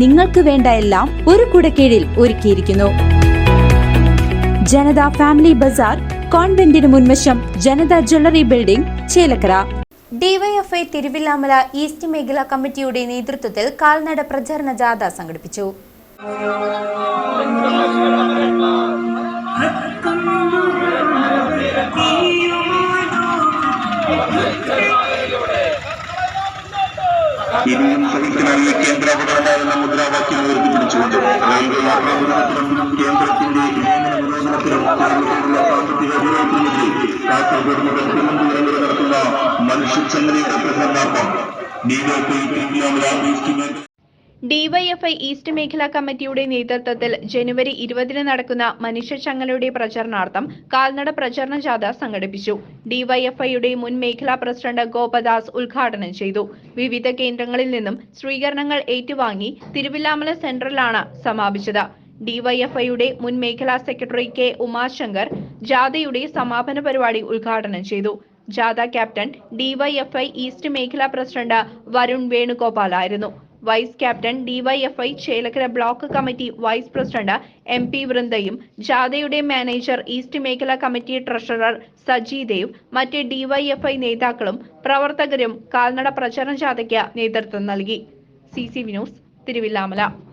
നിങ്ങൾക്ക് വേണ്ട എല്ലാം ഒരു കുടക്കീഴിൽ ഒരുക്കിയിരിക്കുന്നു. ജനത ഫാമിലി ബസാർ കോൺവെന്റിന് മുൻവശം Janata jewellery building Chelakkara. DYFI Thiruvilwamala east മേഖലാ കമ്മിറ്റിയുടെ നേതൃത്വത്തിൽ കാൽനട പ്രചരണ ജാഥ സംഘടിപ്പിച്ചു. ഇനിയും സഹിക്കണമെന്ന് കേന്ദ്ര ഗവൺമെന്റ് മുദ്രാവാക്യം ഉയർത്തിപ്പിടിച്ചുകൊണ്ട് റെയിൽവേ യാത്രാ നിരോധനത്തിനും കേന്ദ്രത്തിന്റെ നിയമന വിരോധനത്തിലും കേരളത്തിലുള്ള സാമ്പത്തിക വിരോധത്തിനെതിരെ കാസർഗോഡ് മുതൽ തിരുവനന്തപുരം വരെ നടത്തുന്ന മനുഷ്യച്ചങ്ങലയുടെ പ്രചരണാർത്ഥം ഡിവൈഎഫ്ഐ തിരുവിതാംകൂർ ഈസ്റ്റ് മേഖല ഡിവൈഎഫ്ഐ ഈസ്റ്റ് മേഖലാ കമ്മിറ്റിയുടെ നേതൃത്വത്തിൽ ജനുവരി ഇരുപതിന് നടക്കുന്ന മനുഷ്യച്ചങ്ങലയുടെ പ്രചരണാർത്ഥം കാൽനട പ്രചരണ ജാഥ സംഘടിപ്പിച്ചു. ഡിവൈഎഫ്ഐയുടെ മുൻ മേഖലാ പ്രസിഡന്റ് ഗോപദാസ് ഉദ്ഘാടനം ചെയ്തു. വിവിധ കേന്ദ്രങ്ങളിൽ നിന്നും സ്വീകരണങ്ങൾ ഏറ്റുവാങ്ങി തിരുവില്ലാമല സെന്ററിലാണ് സമാപിച്ചത്. ഡിവൈഎഫ്ഐയുടെ മുൻ മേഖലാ സെക്രട്ടറി കെ ഉമാശങ്കർ ജാഥയുടെ സമാപന പരിപാടി ഉദ്ഘാടനം ചെയ്തു. ജാഥ ക്യാപ്റ്റൻ ഡിവൈഎഫ്ഐ ഈസ്റ്റ് മേഖലാ president Varun വേണുഗോപാലായിരുന്നു vice captain DYFI Chelakkara block committee vice president M P വൃന്ദയും ജാഥയുടെ മാനേജർ ഈസ്റ്റ് മേഖലാ കമ്മിറ്റി ട്രഷറർ സജി ദേവ് മറ്റ് ഡിവൈഎഫ്ഐ നേതാക്കളും പ്രവർത്തകരും കാൽനട പ്രചരണ ജാഥയ്ക്ക് നേതൃത്വം നൽകി. C C news Thiruvilwamala.